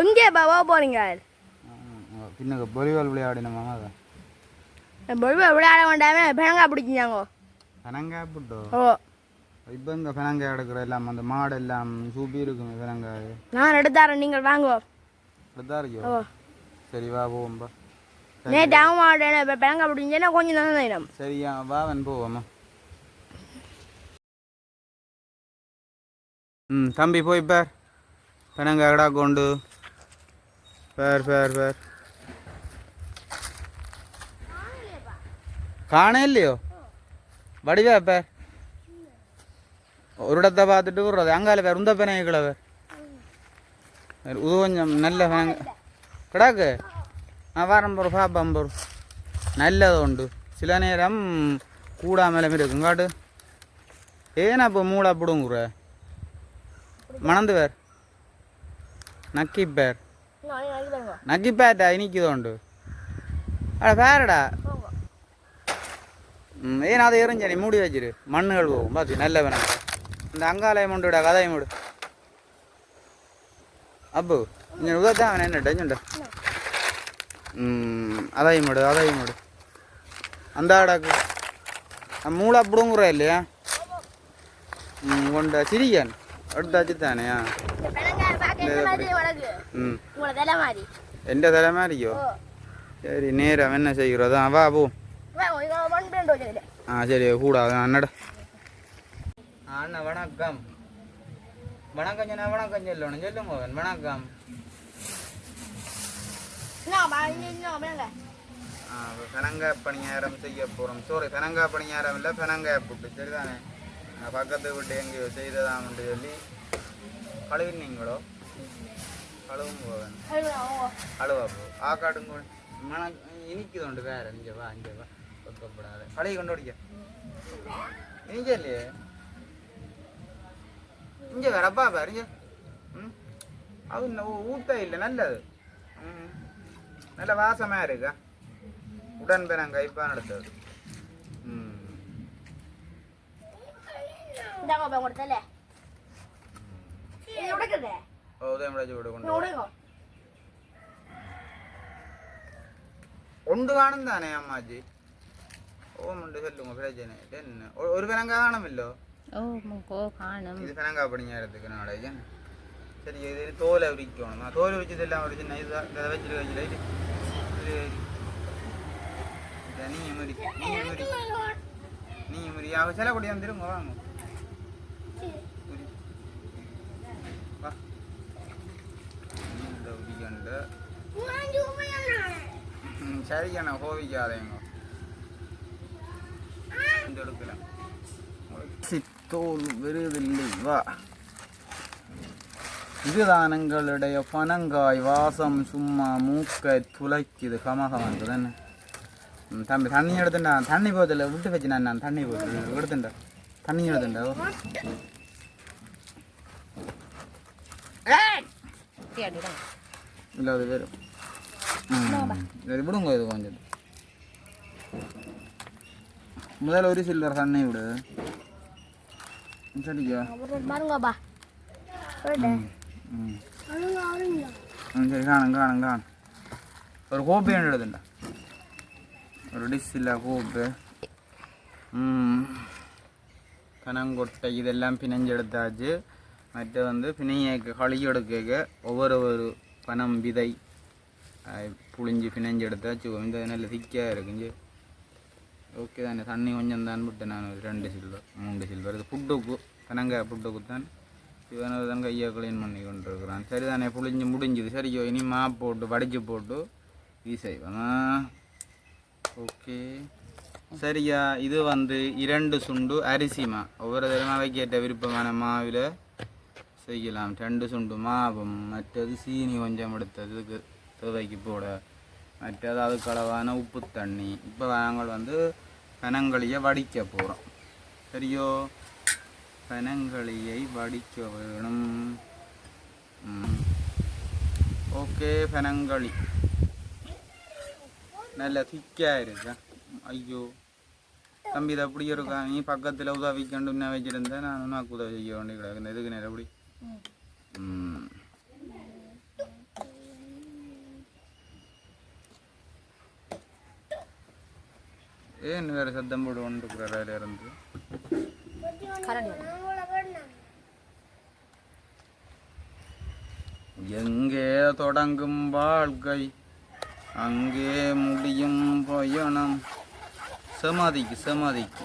எங்கே பாபா போறீங்க? பின்னுக்கு பொலிவால் விளையாடினோமா அதை பொழுது விளையாட வேண்டாமே பெணங்கா பிடிச்சிஞ்சாங்கோ பெனங்காய் புட்டோ? ஓ. இப்போ இங்கே பெனங்காய் எடுக்கிற எல்லாம் அந்த மாடு எல்லாம் சூப்பி இருக்குமே பெனங்காய் நான் எடுத்தாரேன் நீங்கள் வாங்கோ. அப்படிதான் ஓ. இருக்கோ சரி வா போவோம்பா நேற்று அவன் மாட்டேன் இப்போ பெணங்கா பிடிச்சிங்கன்னா கொஞ்சம் தான் நேரம் சரியா வாவன் போவோமா ம் தம்பி போய் பார். பெனங்காய் எடா கொண்டு. பேர் பேர் பேர் காண இல்லையோ வடிவா பேர் ஒரு பார்த்துட்டு விடுறது அங்கால பேர் உந்த பெனங்க கிளவர் இது கொஞ்சம் நல்ல பெனங்க கிடாக்கு நான் வாரம் போகிற பாப்பம் போகிறோம் நல்லது உண்டு சில நேரம் கூடாமலும் இருக்கும் காட்டு ஏன்னா இப்போ மூளை பிடுங்குற மணந்து பேர் நக்கி பேர் நக்கி பேட்டா இனிக்குதோண்டு அட பேரடா ம் ஏன் அதை எறிஞ்ச நீ மூடி வச்சிரு மண்ணுகள் போகும் பார்த்து நல்ல வேணாம் இந்த அங்காலயம் உண்டுடா கதையும் மூடு அப்பு இங்கே உதத்தான் அவன் என்ன டெஞ்சுண்ட ம் அதையும் மூடு அதையும் மூடு அந்த ஆடாக்கு மூளை அப்படிங்குற இல்லையா ம் கொண்ட சிரிக்கான் எடுத்தாச்சு தானேயா എൻ്റെ തലമാരിക്കോ ശരി നേരം എന്നെ ചെയ്യുന്നത് ആ വാ പോ ஒன் பிளண்ட் வச்சதில்லை ആ ശരി കൂടാതെ അന്നട അണ്ണ വണക്കം വണക്കം ഞാൻ വണക്കം ചെല്ലണം ചെല്ലും പോവൻ വണക്കം ആ പെനങ്ക പണിയാരം ചെയ്യ പോറും സോറി പെനങ്ക പണിയാരം ഇല്ല പെനങ്ക പുട്ട് ശരിതാനേ ആ പക്കത്ത് அளவாப்பு ஆக்காடும் மன இனிக்குதுண்டு வேற. இஞ்சவா இஞ்சவா வைக்கப்படாத. பழைய கொண்டு ஓடிக்க இனிக்க இல்லையே. இங்க வரப்பா பாருங்க ம்? அது ஊத்த இல்லை. நல்லது. ம். நல்ல வாசமாக இருக்கா? உடன்பிறன் கைப்பா நடத்தது. ம். இந்தாங்க கொடுத்தல இது ఉదయం రాజు పడుకుంటా ഉണ്ട് കാണുന്നതാണേ അമ്മാജി ഓമുണ്ട് ചെല്ലുമോ പ്രജനെ തന്നെ ഒരു ഫനങ്ക കാണുമല്ലോ ഇത് ഫനങ്ക പടിഞ്ഞാറത്തേക്ക് നാളെ ശരി ഇതിന് തോല ഉരിക്കണം ആ തോല ഉരിച്ചതെല്ലാം ഒരു ചിന്ന ഇത് വെച്ചിട്ട് കഴിച്ചിട്ട് നീ മുരി നീ മുരി നീ മുരി ആ ചില കുടി തന്നിരുമോ വാങ്ങും ம், சரியான கோவிக்காதேங்க இந்த எடுக்கலாம் சித்தோல் விருதில்லை வா இதுதானங்களுடைய பனங்காய் வாசம் சும்மா மூக்கை துளைக்குது கமகமாக்கு தானே தம்பி தண்ணி எடுத்துட்டா தண்ணி போதில்ல விட்டு வச்சு நான் நான் தண்ணி போட்டு எடுத்துட்டா தண்ணி எடுத்துட்டா இல்லை அது வேறு சரி விடுங்க இது கொஞ்சம். முதல்ல ஒரு சில்லர் கண்ணை விடு. சரிக்கா பாருங்கப்பா சரி காணும் காணும் காணும். ஒரு கோப்பி எழுதுண்டா ஒரு டிஷ் இல்லை கோப்பு கனங்கொட்டை இதெல்லாம் பிணைஞ்செடுத்தாச்சு மற்ற வந்து பிணைய கழுகி எடுக்க ஒவ்வொரு ஒரு பனம் விதை புளிஞ்சு பிணைஞ்சு எடுத்து வச்சுக்கோ இந்த நல்ல திக்காக இருக்குஞ்சு ஓகே தானே தண்ணி கொஞ்சம் தான் விட்டேன் நான் ஒரு ரெண்டு சில்வர் மூன்று சில்வர் இது புட்டுக்கு கனங்காய் புட்டுக்கு தான் இவனை தான் கையை க்ளீன் பண்ணி கொண்டு இருக்கிறான் சரி தானே புளிஞ்சு முடிஞ்சுது சரியோ இனி மா போட்டு வடிச்சு போட்டு வீசைவனா ஓகே சரியா இது வந்து இரண்டு சுண்டு அரிசிமா ஒவ்வொரு தடவை வைக்கேற்ற விருப்பமான மாவில் செய்யலாம். ரெண்டு சுண்டு மாவும் மற்றது சீனி கொஞ்சம் எடுத்ததுக்கு துவைக்கு போட. மற்றது அதுக்கு அளவான உப்பு தண்ணி. இப்போ நாங்கள் வந்து பனங்களியை வடிக்க போகிறோம் சரியோ? பனங்களியை வடிக்க வேணும். ஓகே பனங்களி நல்ல திக்காக இருக்கா? ஐயோ. தம்பி இது அப்படி இருக்கா? நீ பக்கத்தில் உதவிக்கண்டு என்ன வச்சிருந்தேன் நான் உனக்கு உதவி செய்ய வேண்டிய கிடக்கு இந்த இதுக்கு நேரம் எப்படி ಏನು ಬೇರೆ ಸದ್ದಂ ಬಿಡು ಉಂಟು ಕರೆಯಲ್ಲಿ ಇರಂದು எங்கே தொடங்கும் வாழ்க்கை அங்கே முடியும் பயணம். சமாதிக்கு சமாதிக்கு.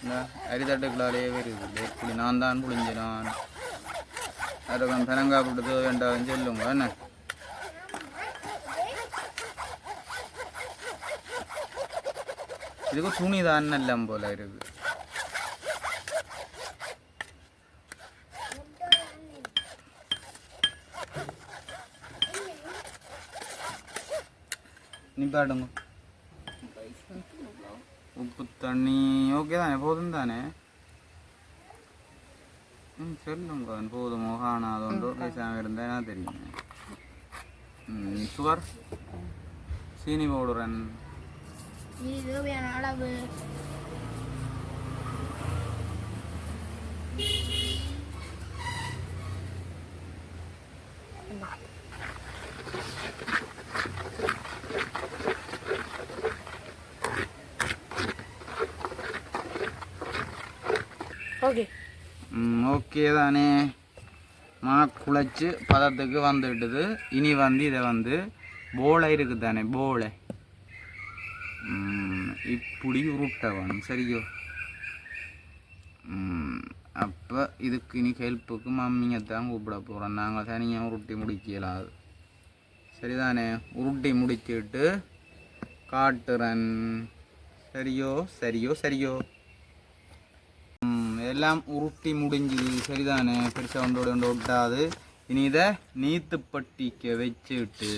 இந்த அரிதட்டுகளாலே வருது. இப்படி நான் தான் புழிஞ்சினான் அரகம் பெனங்கா கொடுத்து வேண்டாம் சொல்லுங்க என்ன? இதுக்கு துணி தான் எல்லாம் போல இருக்கு. நிப்பாடுங்க உப்பு தண்ணி ஓகே தானே போதும் தானே? ம் சொல்லுங்க போதுமோ காணாதோண்டோ பேசாமல் இருந்தேனா தெரியும் ம் சுகர் சீனி பவுடரன் அளவு ஓகே ஓகே தானே. மா குழைச்சி பதத்துக்கு வந்துவிட்டது இனி வந்து இதை வந்து போலை இருக்குது தானே போலை. இப்படி உருட்டை வேணும் சரியோ அப்போ இதுக்கு இனி ஹெல்ப்புக்கு மம்மிங்க தான் கூப்பிட போகிறோம் நாங்கள் தனியாக உருட்டி முடிக்கலாது சரிதானே உருட்டி முடிச்சிட்டு காட்டுறன். சரியோ சரியோ சரியோ. எல்லாம் உருட்டி முடிஞ்சுது சரிதானே? பெருசாக ஒன்றோட ஒன்று விட்டாது இனி இதை நீத்து பட்டிக்க வச்சுட்டு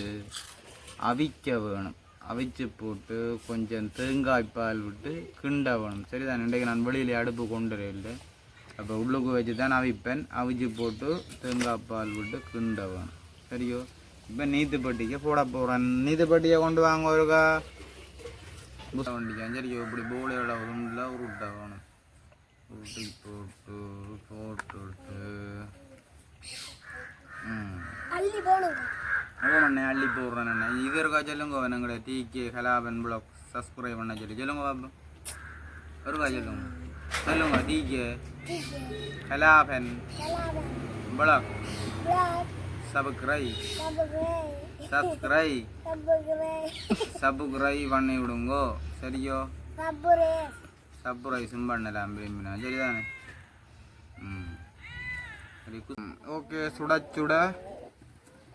அவிக்க வேணும். அவிச்சு போட்டு கொஞ்சம் தேங்காய் பால் விட்டு கிண்ட வேணும். சரிதானே? இன்றைக்கு நான் வெளியில் அடுப்பு கொண்டு இல்லை அப்போ உள்ளுக்கு வச்சு தான் அவிப்பேன். அவிச்சு போட்டு தேங்காய் பால் விட்டு கிண்ட வேணும். சரியோ? இப்போ நீத்து நீத்துப்பட்டிக்க போட போகிறேன் நீத்து பட்டியை கொண்டு வாங்க ஒருக்கா புத்த வண்டிக்கா சரியோ இப்படி போலையோட உருண்டில் உருட்ட வேணும். உருட்டி போட்டு போட்டுட்டு அள்ளி போடுங்க. அண்ணே அள்ளி போடுறேன் அண்ணே. இது இருக்கா சொல்லுங்க எங்களை டிகே கலாபன் பிளாக் சப்ஸ்கிரைப் பண்ண சொல்லி. சொல்லுங்க பாப்போம் ஒருக்கா சொல்லுங்க சொல்லுங்க TK Kalaban blog subscribe subscribe subscribe பண்ணி விடுங்கோ. சரியோ? சப்ரைஸும் பண்ணலாம் விரும்பினா சரிதானே ஓகே சுட சுட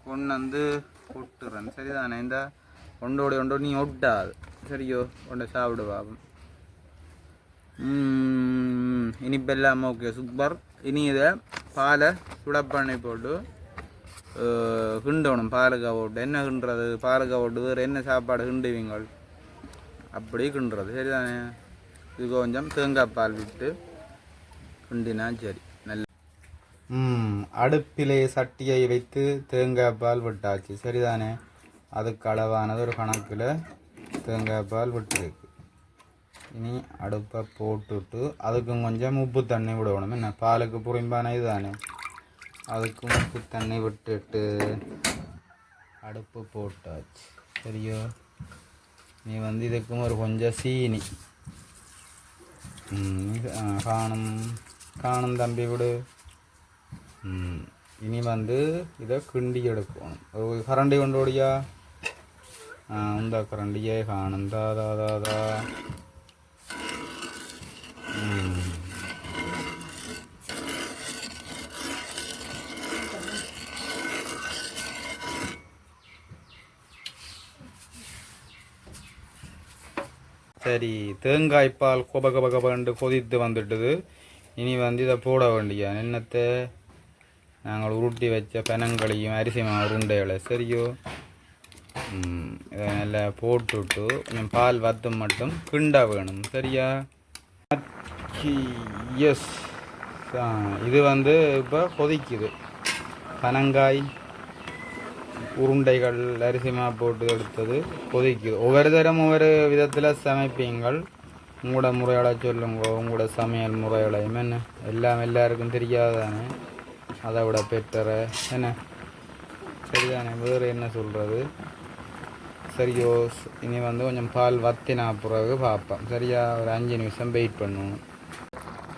கொண்டு வந்து கொட்டுறேன் சரிதானே இந்த ஒன்றோட ஒன்றோடு நீ ஒட்டாது சரியோ கொண்டு சாப்பிடு பாபம் ம், இனிப்பெல்லாம் ஓகே சூப்பர் இனி இதை பாலை சுட பண்ணி போட்டு அஹ், கிண்டணும் பாலுக்கா போட்டு என்ன கிண்டுறது பாலுக்கா போட்டு வேறு என்ன சாப்பாடு கிண்டுவீங்கள் அப்படி கிண்டுறது சரிதானே இது கொஞ்சம் தேங்காய் பால் விட்டு கிண்டினா சரி. நல்ல ம் அடுப்பிலே சட்டியை வைத்து தேங்காய் பால் விட்டாச்சு. சரிதானே? அதுக்கு அளவானது ஒரு கணக்கில் தேங்காய் பால் விட்டுருக்கு. இனி அடுப்பை போட்டுட்டு அதுக்கும் கொஞ்சம் உப்பு தண்ணி விடணும். என்ன பாலுக்கு புரிம்பான இதுதானே? அதுக்கும் உப்பு தண்ணி விட்டுட்டு அடுப்பு போட்டாச்சு. சரியோ? நீ வந்து இதுக்கும் ஒரு கொஞ்சம் சீனி. காணும் காணும் தம்பி விடு இனி வந்து இதை கிண்டி எடுக்கணும் ஒரு கரண்டி கொண்டு ஓடியா இந்த கரண்டியே காணும் தா தா தா தா சரி தேங்காய் பால் கொப கொப கொபண்டு கொதித்து வந்துட்டுது. இனி வந்து இதை போட வேண்டிய என்னத்தை? நாங்கள் உருட்டி வச்ச பெனங்களையும் அரிசி மாவு உருண்டைகளை. சரியோ? இதை நல்லா போட்டுவிட்டு கொஞ்சம் பால் வத்தம் மட்டும் கிண்ட வேணும். சரியா? எஸ் இது வந்து இப்போ கொதிக்குது. பனங்காய். உருண்டைகள் அரிசி மாவு போட்டு எடுத்தது கொதிக்குது. ஒவ்வொரு தரம் ஒவ்வொரு விதத்தில் சமைப்பீங்கள். உங்களோட முறைகளை சொல்லுங்க உங்களோட சமையல் முறைகளையும் என்ன? எல்லாம் எல்லாருக்கும் தெரியாதானே? அதை விட பெட்டர என்ன? சரிதானே வேறு என்ன சொல்கிறது சரியோ இனி வந்து கொஞ்சம் பால் வத்தினா பிறகு பார்ப்பேன் சரியா? ஒரு அஞ்சு நிமிஷம் வெயிட் பண்ணுவோம்.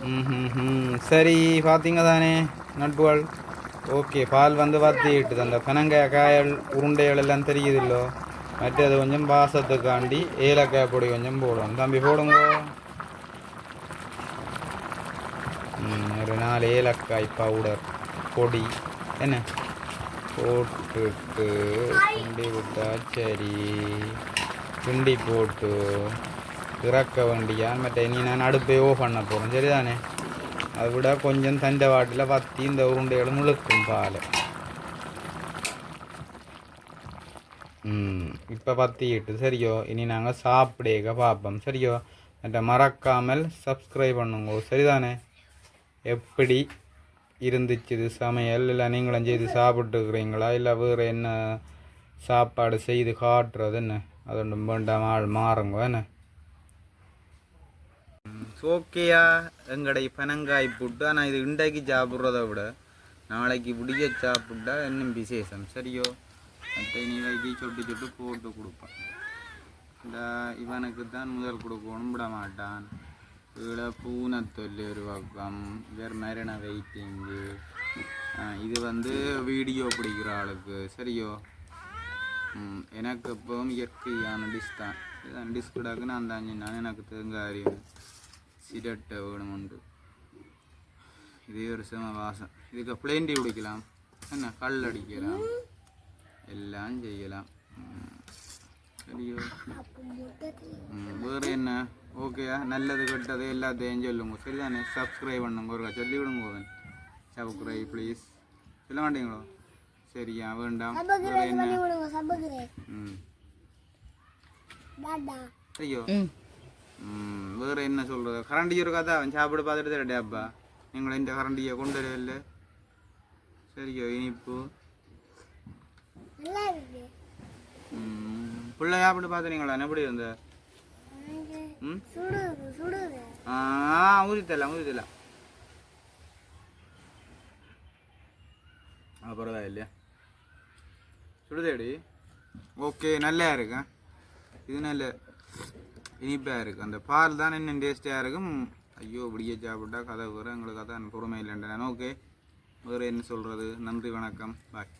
ம் சரி பார்த்தீங்க தானே நட்புகள்? ஓகே பால் வந்து வத்திட்டு அந்த பனங்காய் காயல் உருண்டைகள் எல்லாம் தெரியுதுல்லோ? மற்றது கொஞ்சம் பாசத்துக்காண்டி ஏலக்காய் பொடி கொஞ்சம் போடும் தம்பி போடுங்க. ஒரு நாலு ஏலக்காய் பவுடர் பொடி. என்ன? போட்டுட்டு கிண்டி விட்டா சரி. கிண்டி போட்டு இறக்க வேண்டியா மற்ற இனி நான் அடுப்பே ஓ பண்ண போகிறேன் சரிதானே? அதை விட கொஞ்சம் தண்டை வாட்டில் வத்தி இந்த உருண்டைகளும் இழுக்கும் பால் ம் இப்போ பத்திட்டு சரியோ இனி நாங்கள் சாப்பிடேக்க பார்ப்போம் சரியோ மற்ற மறக்காமல் சப்ஸ்கிரைப் பண்ணுங்க சரிதானே எப்படி இருந்துச்சு இது சமையல் இல்லை நீங்களும் செய்து சாப்பிட்டுக்கிறீங்களா இல்லை வேறு என்ன சாப்பாடு செய்து காட்டுறது என்ன அது ஒன்றும் வேண்டாம் ஆள் மாறுங்க என்ன ஓகேயா எங்கடை பனங்காய் புட்டு. ஆனால் இது இன்றைக்கு சாப்பிட்றத விட நாளைக்கு விடிய சாப்பிட்டா இன்னும் விசேஷம். சரியோ? மற்ற இனிவைக்கு சொட்டு சொட்டு போட்டு கொடுப்பான். இந்த இவனுக்கு தான் முதல் கொடுக்கணும். விட மாட்டான். இதில் பூனத்தொல்லு ஒரு பக்கம் வேறு மரண வெயிட்டிங்கு இது வந்து வீடியோ பிடிக்கிற ஆளுக்கு. சரியோ? எனக்கு எப்பவும் இயற்கையான டிஷ் தான். இதுதான் டிஷ் கிடாக்கு நான் தான் நான் எனக்கு தேங்காய் சிரட்டை வேணுமுண்டு இதே ஒரு செம வாசம். இதுக்கு பிளேன் டீ குடிக்கலாம். என்ன கல் அடிக்கலாம். எல்லாம் செய்யலாம். சரியோ வேறு என்ன? ஓகேயா நல்லது கெட்டது எல்லாத்தையும் சொல்லுங்க. சரிதானே? சப்ஸ்கிரைப் பண்ணுங்க ஒரு சொல்லி விடுங்க சப்ஸ்கிரைப் ப்ளீஸ் சொல்ல மாட்டீங்களோ? சரியா? வேண்டாம். வேறு என்ன? ம். ஐயோ. வேறு என்ன சொல்கிறது கரண்டி இருக்கா தான் அவன் சாப்பிட பார்த்துட்டு தரட்டே அப்பா நீங்கள் இந்த கரண்டியை கொண்டு வரவில்லை சரியோ இனிப்பு பிள்ளை சாப்பிட்டு பார்த்துறீங்களா எப்படி இருந்த? ம்? ஆ ஊதித்தலாம் ஊதித்தலாம் அப்புறம் தான் இல்லையா சுடுதேடி. ஓகே நல்லா இருக்கு? ஆ. இது நல்ல. இனிப்பாக இருக்குது அந்த பால் தான் இன்னும் டேஸ்டியாக இருக்கும். ஐயோ இப்படியே சாப்பிட்டா கதை வேறு. எங்களுக்கு அதான் பொறுமை இல்லைன்றேன். ஓகே வேறு என்ன சொல்கிறது நன்றி வணக்கம். பாய்